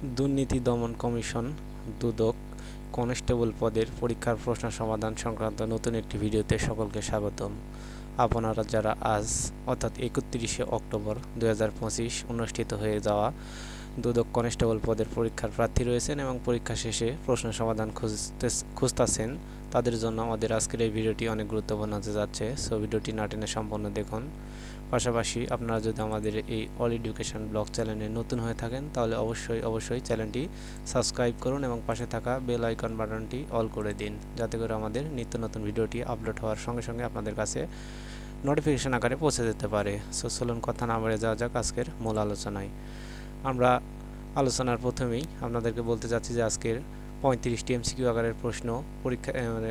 দুর্নীতি দমন কমিশন, দুদক, কনস্টেবল পদের পরীক্ষার প্রশ্ন সমাধান সংক্রান্ত নতুন একটি ভিডিওতে সকলকে স্বাগতম। আপনারা যারা আজ, অর্থাৎ একত্রিশে অক্টোবর দু হাজার পঁচিশ অনুষ্ঠিত হয়ে যাওয়া দুদক কনস্টেবল পদের পরীক্ষার প্রার্থী রয়েছেন এবং পরীক্ষা শেষে প্রশ্ন সমাধান খুঁজতে, খুঁজতেছেন, তাদের জন্য আমাদের আজকের এই ভিডিওটি অনেক গুরুত্বপূর্ণ হতে যাচ্ছে। সো ভিডিওটি না টেনে সম্পূর্ণ দেখুন। পাশাপাশি আপনারা যদি আমাদের এই অল এডুকেশন ব্লগ চ্যানেলে নতুন হয়ে থাকেন, তাহলে অবশ্যই অবশ্যই চ্যানেলটি সাবস্ক্রাইব করুন এবং পাশে থাকা বেল আইকন বাটনটি অল করে দিন, যাতে করে আমাদের নিত্য নতুন ভিডিওটি আপলোড হওয়ার সঙ্গে সঙ্গে আপনাদের কাছে নোটিফিকেশন আকারে পৌঁছে যেতে পারে। সো চলুন কথা না বেড়ে যাওয়া যাক আজকের মূল আলোচনায়। আমরা আলোচনার প্রথমেই আপনাদেরকে বলতে চাচ্ছি যে আজকের পঁয়ত্রিশটি এমসিকিউ আকারের প্রশ্ন পরীক্ষা মানে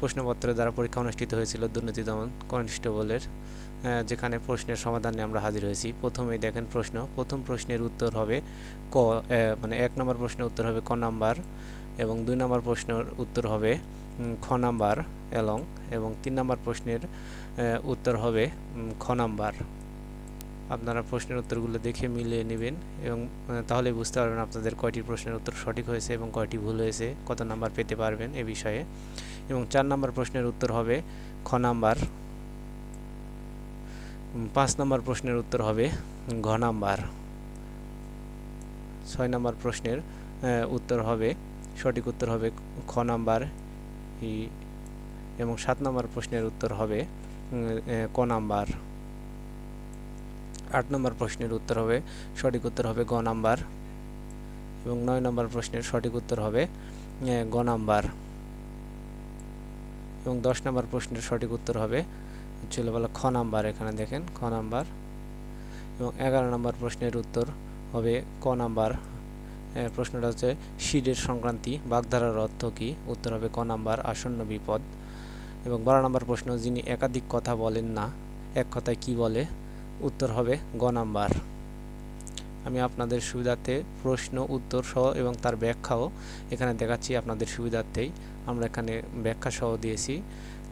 প্রশ্নপত্রের দ্বারা পরীক্ষা অনুষ্ঠিত হয়েছিল দুর্নীতি দমন কনস্টেবলের যেখানে প্রশ্নের সমাধান নিয়ে আমরা হাজির হয়েছি। প্রথমেই দেখেন প্রশ্ন। প্রথম প্রশ্নের উত্তর হবে ক মানে এক নম্বর প্রশ্নের উত্তর হবে ক নাম্বার এবং দুই নম্বর প্রশ্নের উত্তর হবে খ নাম্বার এলং এবং তিন নম্বর প্রশ্নের উত্তর হবে খ নাম্বার। আপনারা প্রশ্নের উত্তরগুলো দেখে মিলিয়ে নেবেন এবং তাহলে বুঝতে পারবেন আপনাদের কয়টি প্রশ্নের উত্তর সঠিক হয়েছে এবং কয়টি ভুল হয়েছে, কত নাম্বার পেতে পারবেন এ বিষয়ে। এবং চার নাম্বার প্রশ্নের উত্তর হবে খ নাম্বার। পাঁচ নাম্বার প্রশ্নের উত্তর হবে ঘ নাম্বার। ছয় নাম্বার প্রশ্নের উত্তর হবে, সঠিক উত্তর হবে খ নাম্বার। এবং সাত নাম্বার প্রশ্নের উত্তর হবে ক নাম্বার। আট নম্বর প্রশ্নের উত্তর হবে, সঠিক উত্তর হবে গ নাম্বার এবং নয় নম্বর প্রশ্নের সঠিক উত্তর হবে গ নাম্বার এবং দশ নম্বর প্রশ্নের সঠিক উত্তর হবে ছিল বলে খ নাম্বার এখানে দেখেন, খ নাম্বার এবং এগারো নম্বর প্রশ্নের উত্তর হবে ক নাম্বার। প্রশ্নটা হচ্ছে শিডের সংক্রান্তি, বাগধারার অর্থ কী? উত্তর হবে ক নাম্বার, আসন্ন বিপদ এবং বারো নম্বর প্রশ্ন, যিনি একাধিক কথা বলেন না, এক কথায় কি বলে? উত্তর হবে গ নাম্বার। আমি আপনাদের সুবিধার্থে প্রশ্ন উত্তর সহ এবং তার ব্যাখ্যাও এখানে দেখাচ্ছি আপনাদের সুবিধার্থেই। আমরা এখানে ব্যাখ্যা সহ দিয়েছি।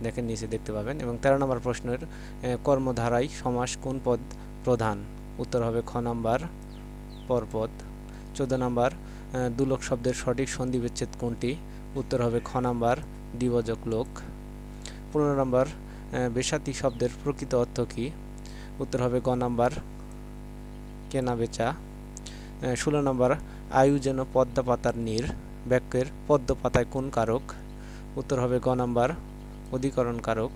দেখেন নিচে দেখতে পাবেন। এবং তেরো নম্বর প্রশ্নের কর্মধারায় সমাস কোন পদ প্রধান? উত্তর হবে খ নাম্বার পরপদ। চোদ্দ নাম্বার দুলোক শব্দের সঠিক সন্ধি বিচ্ছেদ কোনটি? উত্তর হবে খ নাম্বার দিবজক লোক। পনেরো নম্বর এ, বেসাতি শব্দের প্রকৃত অর্থ কী? উত্তর হবে গ নাম্বার, কেনা বেচা। ষোলো নম্বর, আয়ু যেন পদ্মা পাতার নীর। বাক্যের পদ্ম পাতায় কোন কারক? উত্তর হবে গ নাম্বার, অধিকরণ কারক।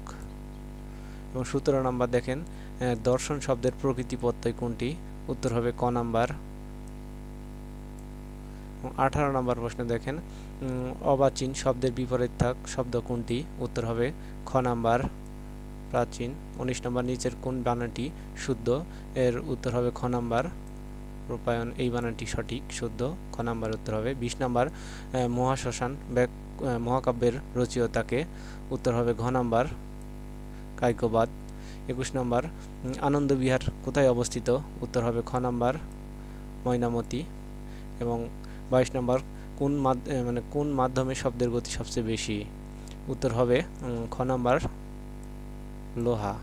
এবং সতেরো নম্বর দেখেন দর্শন শব্দের প্রকৃতি প্রত্যয় কোনটি? উত্তর হবে ক নাম্বার। আঠারো নম্বর প্রশ্ন দেখেন অবাচীন শব্দের বিপরীত থাক শব্দ কোনটি? উত্তর হবে খ নাম্বার। প্রাচীন। উনিশ নম্বর নিচের কোন বানানটি শুদ্ধ? এর উত্তর হবে খ নাম্বার। রূপায়ণ, এই বানানটি সঠিক, শুদ্ধ। খ নাম্বার উত্তর হবে বিশ নাম্বার। মহাশ্মশান মহাকাব্যের রচয়িতাকে উত্তর হবে ঘ নাম্বার। কায়কবাদ একুশ নম্বর। আনন্দবিহার কোথায় অবস্থিত? উত্তর হবে খ নাম্বার। ময়নামতি। এবং বাইশ নম্বর, কোন মানে কোন মাধ্যমে শব্দের গতি সবচেয়ে বেশি? উত্তর হবে খ নাম্বার। লোহা।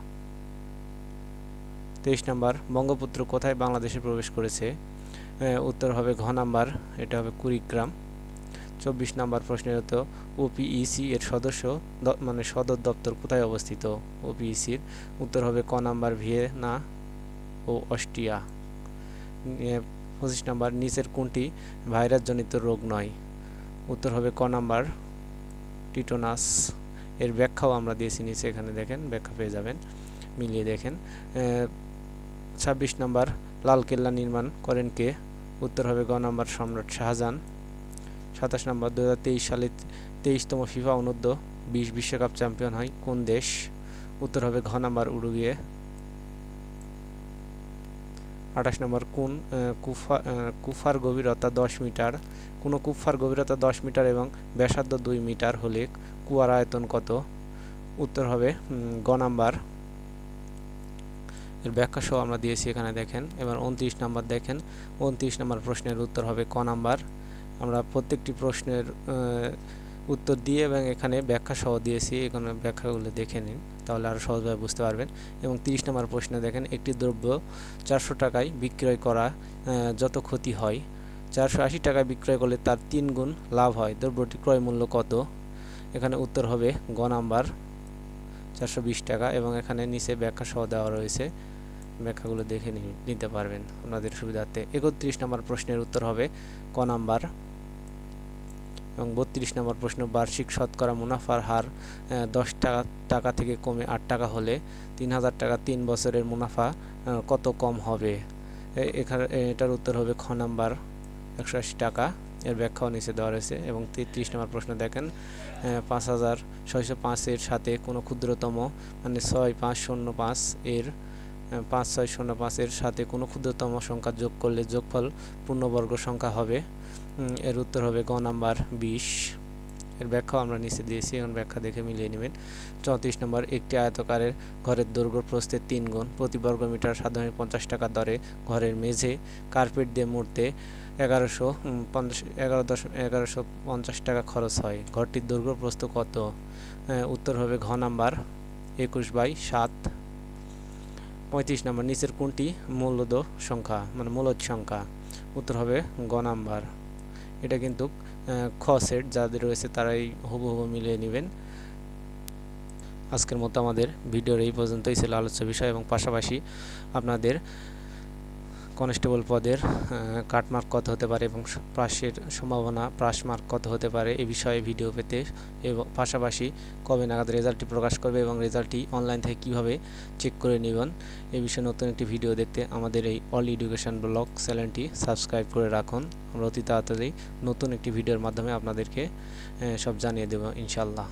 তেইশ নম্বর, বঙ্গপুত্র কোথায় বাংলাদেশে প্রবেশ করেছে? উত্তর হবে ঘ নাম্বার, এটা হবে কুড়িগ্রাম। চব্বিশ নম্বর প্রশ্নের উত্তর, ওপিইসি এর সদস্য মানে সদর দপ্তর কোথায় অবস্থিত? ওপিইসির উত্তর হবে ক নাম্বার, ভিয়েনা ও অস্ট্রিয়া। পঁচিশ নম্বর, নিচের কোনটি ভাইরাসজনিত রোগ নয়? উত্তর হবে ক নাম্বার, টিটোনাস। এর ব্যাখ্যাও আমরা দিয়েছি নিচে, এখানে দেখেন, ব্যাখ্যা পেয়ে যাবেন, মিলিয়ে দেখেন। ছাব্বিশ নম্বর, লাল কেল্লা নির্মাণ করেন কে? উত্তর হবে গ নম্বর সম্রাট শাহজাহান। সাতাশ নম্বর দু হাজার তেইশ সালে তেইশতম ফিফা অনূর্ধ্ব, বিশ বিশ্বকাপ চ্যাম্পিয়ন হয় কোন দেশ? উত্তর হবে ঘ নাম্বার, উরুগুয়ে। আঠাশ নম্বর, কোন কুফা কুফার গভীরতা দশ মিটার? কোনো কুফার গভীরতা দশ মিটার এবং ব্যাসার্ধ দুই মিটার হলে কুয়ার আয়তন কত? উত্তর হবে গ নাম্বার। এর ব্যাখ্যা সহ আমরা দিয়েছি এখানে, দেখেন। এবার উনত্রিশ নাম্বার, দেখেন। উনত্রিশ নাম্বার প্রশ্নের উত্তর হবে ক নাম্বার। আমরা প্রত্যেকটি প্রশ্নের উত্তর দিয়ে এবং এখানে ব্যাখ্যা সহ দিয়েছি, এখানে ব্যাখ্যাগুলো দেখে নিন, তাহলে আরও সহজভাবে বুঝতে পারবেন। এবং তিরিশ নম্বর প্রশ্নে দেখেন, একটি দ্রব্য চারশো টাকায় বিক্রয় করা যত ক্ষতি হয়, চারশো আশি টাকায় বিক্রয় করলে তার তিন গুণ লাভ হয়। দ্রব্যটি ক্রয় মূল্য কত? এখানে উত্তর হবে গ নাম্বার, চারশো বিশ টাকা এবং এখানে নিচে ব্যাখ্যা সহ দেওয়া রয়েছে। ব্যাখ্যাগুলো দেখে নিতে পারবেন আপনাদের সুবিধার্থে। একত্রিশ নম্বর প্রশ্নের উত্তর হবে ক নাম্বার এবং বত্রিশ নম্বর প্রশ্ন, বার্ষিক শতকরা মুনাফার হার দশ টাকা টাকা থেকে কমে আট টাকা হলে তিন হাজার টাকা তিন বছরের মুনাফা কত কম হবে? এখানে এটার উত্তর হবে খ নাম্বার, একশো আশি টাকা। এর ব্যাখ্যাও নিচে দেওয়া রয়েছে এবং তেত্রিশ নম্বর প্রশ্ন দেখেন পাঁচ হাজার ছয়শো পাঁচের সাথে কোনো ক্ষুদ্রতম মানে ছয় পাঁচ শূন্য পাঁচ এর পাঁচ ছয় শূন্য পাঁচের সাথে কোনো ক্ষুদ্রতম সংখ্যা যোগ করলে যোগফল পূর্ণবর্গ সংখ্যা হবে। এর উত্তর হবে গ নাম্বার বিশ। এর ব্যাখ্যাও আমরা নিচে দিয়েছি, এখন ব্যাখ্যা দেখে মিলিয়ে নেবেন। চৌত্রিশ নম্বর, একটি আয়তকারের ঘরের দৈর্ঘ্য প্রস্থের তিন গুণ। প্রতি বর্গ মিটার সাধারণত পঞ্চাশ টাকা দরে ঘরের মেঝে। কার্পেট দিয়ে মুড়তে এগারোশো পঞ্চাশ, এগারো দশ, এগারোশো পঞ্চাশ টাকা খরচ হয়। ঘরটির দৈর্ঘ্য প্রস্থ কত? উত্তর হবে ঘ নাম্বার একুশ বাই সাত। পঁয়ত্রিশ নম্বর, নিচের কোনটি মূলদ সংখ্যা? মানে মূলদ সংখ্যা। উত্তর হবে গ নাম্বার। এটা কিন্তু খ সেট যাদের রয়েছে তারাই হুবহু মিলিয়ে নেবেন। আজকের মতো আমাদের ভিডিওর এই পর্যন্তই। ছিল আলোচ্য বিষয় এবং পাশাপাশি আপনাদের কনস্টেবল পদের কাটমার্ক কত হতে পারে এবং প্রাসের সম্ভাবনা প্রাস মার্ক কত হতে পারে এ বিষয়ে ভিডিও পেতে এবং পাশাপাশি কবে নাগাদ রেজাল্টটি প্রকাশ করবে এবং রেজাল্টটি অনলাইন থেকে কীভাবে চেক করে নেবেন, এ বিষয়ে নতুন একটি ভিডিও দেখতে আমাদের এই অল এডুকেশন ব্লগ চ্যানেলটি সাবস্ক্রাইব করে রাখুন। আমরা অতি তাড়াতাড়ি নতুন একটি ভিডিওর মাধ্যমে আপনাদেরকে সব জানিয়ে দেবো ইনশাল্লাহ